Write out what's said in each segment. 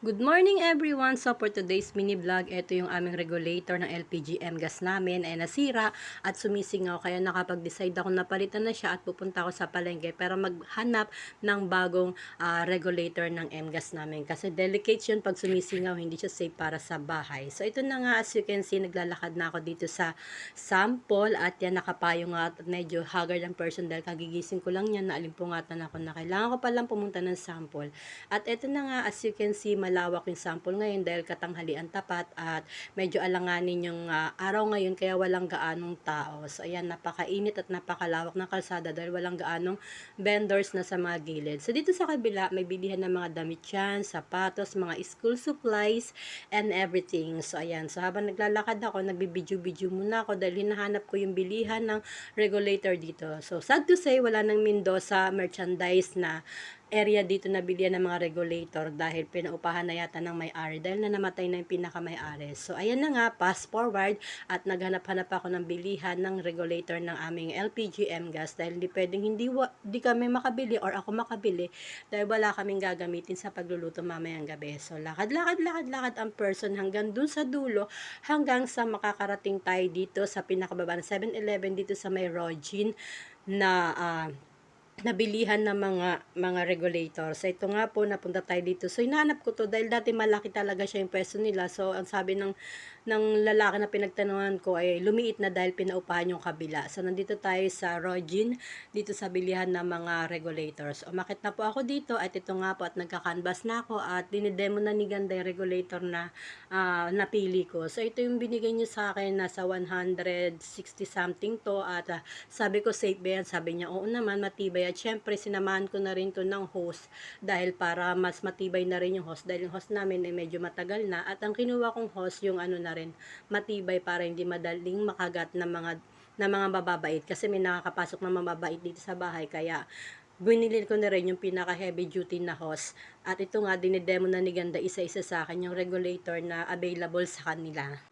Good morning everyone! So for today's mini vlog, ito yung aming regulator ng LPG gas namin ay nasira at sumisingaw. Kaya nakapag-decide ako na palitan na siya at pupunta ako sa palengke para maghanap ng bagong ah, regulator ng gas namin. Kasi delicate yun pag sumisingaw, hindi siya safe para sa bahay. So ito na nga as you can see, naglalakad na ako dito sa sample at yan nakapayo nga at medyo haggard ang person dahil kagigising ko lang yan na alimpungatan ako na kailangan ko palang pumunta ng sample. At ito na nga as you can see, malawak yung sample ngayon dahil katanghalian tapat at medyo alanganin yung ah, araw ngayon kaya walang gaanong tao. So ayan, napakainit at napakalawak ng kalsada dahil walang gaanong vendors na sa mga gilid. So dito sa kabila, may bilihan ng mga damit yan, sapatos, mga school supplies, and everything. So ayan, so habang naglalakad ako, nagbibidyo-bidyo muna ako dahil hinahanap ko yung bilihan ng regulator dito. So sad to say, wala nang Mendoza merchandise na area dito na bilyan ng mga regulator dahil pinaupahan na yata ng may-ari dahil na namatay na yung pinaka-may-ari. So, ayan na nga, fast forward at naghanap-hanap ako ng bilihan ng regulator ng aming LPG gas dahil hindi pwedeng hindi, wa, kami makabili or ako makabili dahil wala kaming gagamitin sa pagluluto mamayang gabi. So, lakad-lakad, lakad-lakad ang person hanggang dun sa dulo hanggang sa makakarating tayo dito sa pinakababa ng 7-Eleven dito sa may Rogin na ah, nabilihan ng mga mga regulator. So ito nga po napunta tayo dito. So hinahanap ko to dahil dati malaki talaga siya yung pwesto nila. So ang sabi ng ng lalaki na pinagtanungan ko ay lumiit na dahil pinaupahan yung kabila. So nandito tayo sa Rogin dito sa bilihan ng mga regulators. Umakit na po ako dito at ito nga po at nagka-canvas na ako at dinidemo na ni Ganda yung regulator na ah, napili ko. So ito yung binigay niya sa akin nasa 160 something to at ah, sabi ko safe ba yan? Sabi niya oo naman matibay at syempre sinamahan ko na rin to ng host dahil para mas matibay na rin yung host dahil yung host namin ay medyo matagal na at ang kinuha kong host yung ano na rin matibay para hindi madaling makagat ng mga na mga mababait. Kasi may nakakapasok na mababait dito sa bahay. Kaya binili ko na rin yung pinaka heavy duty na hose. At ito nga dinidemo na ni Ganda isa-isa sa akin yung regulator na available sa kanila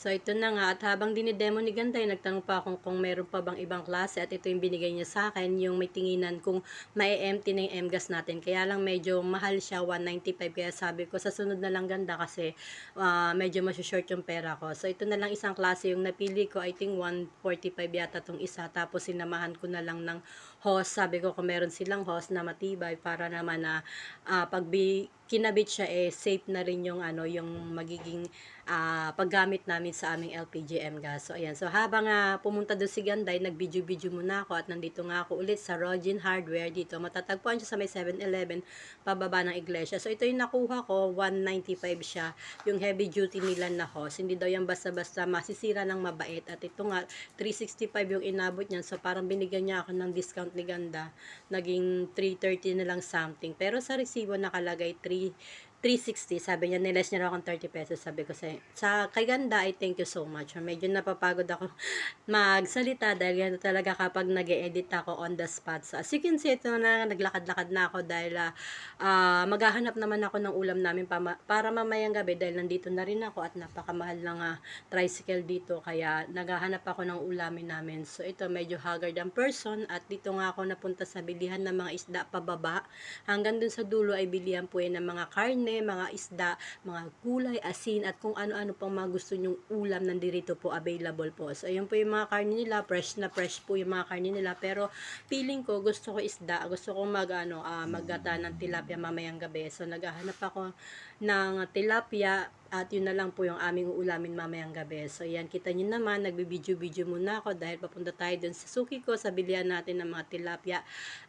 So ito na nga at habang dinidemo ni Gantay, nagtanong pa akong kung meron pa bang ibang klase at ito yung binigay niya sa akin, yung may tinginan kung may empty na yung MGAS natin. Kaya lang medyo mahal siya, 195 kaya sabi ko sa sunod na lang ganda kasi ah, medyo short yung pera ko. So ito na lang isang klase yung napili ko, I think 145 yata tong isa. Tapos sinamahan ko na lang ng host. Sabi ko kung meron silang host na matibay para naman na ah, pag bi- kinabit siya eh safe na rin yung ano yung magiging ah, paggamit namin sa aming LPG gas. So ayan. So habang ah, pumunta doon si Ganday, nag-video-video muna ako at nandito nga ako ulit sa Rogin Hardware dito. Matatagpuan siya sa may 7-Eleven pababa ng iglesia. So ito yung nakuha ko, 195 siya. Yung heavy duty nila na hose. Hindi daw yan basta-basta masisira ng mabait. At ito nga 365 yung inabot niyan. So parang binigyan niya ako ng discount ni Ganda. Naging 330 na lang something. Pero sa resibo nakalagay 3 360, sabi niya, niles niya raw akong 30 pesos. Sabi ko sa, sa kay Ganda, I thank you so much. Medyo napapagod ako magsalita dahil yan talaga kapag nag edit ako on the spot. So, as you can see, ito na, naglakad-lakad na ako dahil ah, ah, maghahanap naman ako ng ulam namin para, mamayang gabi dahil nandito na rin ako at napakamahal ng ah, tricycle dito. Kaya naghahanap ako ng ulamin namin. So, ito medyo haggard ang person at dito nga ako napunta sa bilihan ng mga isda pababa. Hanggang dun sa dulo ay bilihan po yan ng mga karne, mga isda, mga gulay, asin, at kung ano-ano pang mga gusto nyong ulam nandito po available po. So, ayun po yung mga karne nila, fresh na fresh po yung mga karne nila. Pero, feeling ko, gusto ko isda, gusto ko mag, ano, ah, maggata ng tilapia mamayang gabi. So, naghahanap ako ng tilapia at yun na lang po yung aming uulamin mamayang gabi. So, yan, kita nyo naman, nagbibidyo-video muna ako dahil papunta tayo dun sa suki ko, sa bilihan natin ng mga tilapia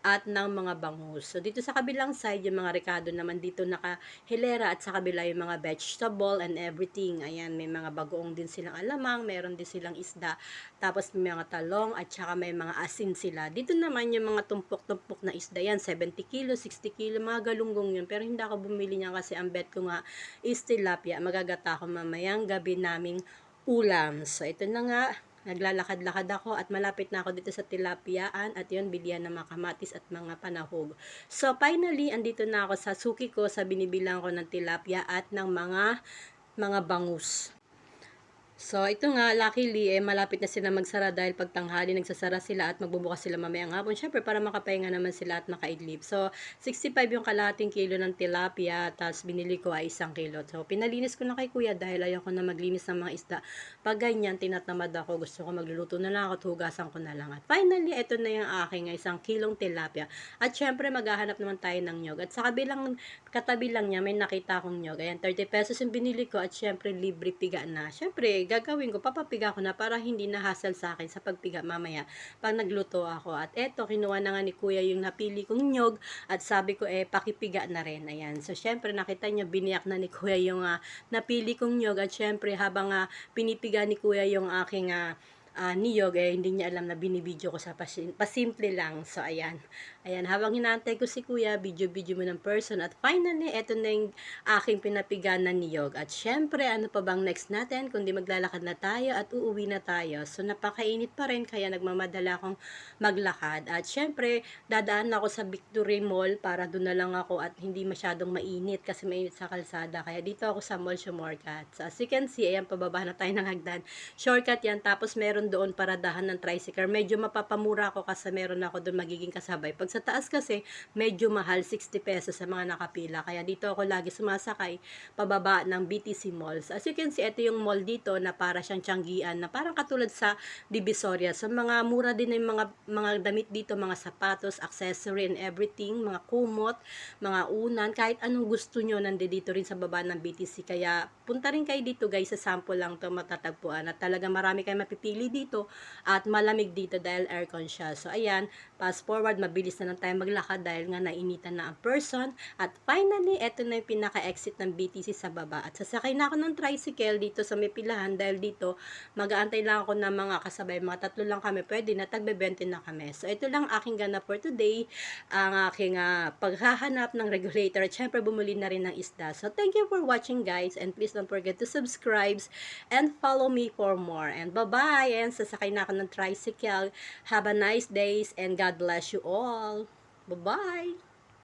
at ng mga bangus. So, dito sa kabilang side, yung mga rekado naman dito naka-hilera at sa kabila yung mga vegetable and everything. Ayan, may mga bagoong din silang alamang, meron din silang isda, tapos may mga talong at saka may mga asin sila. Dito naman yung mga tumpok-tumpok na isda yan, 70 kilo, 60 kilo, mga galunggong yun. Pero hindi ako bumili niya kasi ang bet ko nga is tilapia. Magagata ako mamayang gabi naming ulam. So, ito na nga, naglalakad-lakad ako at malapit na ako dito sa tilapiaan at yun, bilihan ng mga kamatis at mga panahog. So, finally, andito na ako sa suki ko sa binibilang ko ng tilapia at ng mga mga bangus. So, ito nga, luckily, eh, malapit na sila magsara dahil pag tanghali, nagsasara sila at magbubukas sila mamayang hapon. Siyempre, para makapahinga naman sila at makaidlip. So, 65 yung kalating kilo ng tilapia, tapos binili ko ay isang kilo. So, pinalinis ko na kay kuya dahil ayoko na maglinis ng mga isda. Pag ganyan, tinatamad ako. Gusto ko magluluto na lang ako at hugasan ko na lang. At finally, ito na yung aking isang kilong tilapia. At syempre, maghahanap naman tayo ng nyog. At sa kabilang, katabi lang niya, may nakita akong nyog. Ayan, 30 pesos yung binili ko at syempre, libre piga na. Syempre, gagawin ko, papapiga ko na para hindi na hassle sa akin sa pagpiga mamaya pag nagluto ako. At eto, kinuha na nga ni kuya yung napili kong nyog at sabi ko, eh, pakipiga na rin. Ayan. So, syempre, nakita niyo, biniyak na ni kuya yung ah, napili kong nyog at syempre, habang ah, pinipiga ni kuya yung aking ah, ah, niyog, eh, hindi niya alam na binibidyo ko sa pasin- pasimple lang. So, ayan. Ayan, habang hinantay ko si kuya, video-video mo ng person. At finally, eto na yung aking pinapigan na niyog. At syempre, ano pa bang next natin? Kundi maglalakad na tayo at uuwi na tayo. So, napakainit pa rin, kaya nagmamadala akong maglakad. At syempre, dadaan ako sa Victory Mall para doon na lang ako at hindi masyadong mainit kasi mainit sa kalsada. Kaya dito ako sa Mall Shortcut. So, as you can see, ayan, pababa na tayo ng hagdan. Shortcut yan. Tapos, meron doon paradahan ng tricycle. Medyo mapapamura ako kasi meron ako doon magiging kasabay. Pag sa taas kasi, medyo mahal, 60 pesos sa mga nakapila. Kaya dito ako lagi sumasakay, pababa ng BTC Malls. As you can see, ito yung mall dito na para siyang tiyanggian, na parang katulad sa Divisoria. So, mga mura din yung mga, mga damit dito, mga sapatos, accessory and everything, mga kumot, mga unan, kahit anong gusto nyo, nandito rin sa baba ng BTC. Kaya, punta rin kayo dito guys, sa sample lang to matatagpuan. At talaga marami kayo mapipili dito at malamig dito dahil aircon siya. So, ayan, fast forward, mabilis na lang tayo maglakad dahil nga nainitan na ang person. At finally, eto na yung pinaka-exit ng BTC sa baba. At sasakay na ako ng tricycle dito sa may pilahan dahil dito, mag-aantay lang ako ng mga kasabay. Mga tatlo lang kami, pwede na, tagbe-20 na kami. So, ito lang aking ganap for today. Ang aking ah, paghahanap ng regulator. At syempre, bumuli na rin ng isda. So, thank you for watching guys. And please don't forget to subscribe and follow me for more. And bye-bye! And sasakay na ako ng tricycle. Have a nice days and God bless you all. Bye-bye!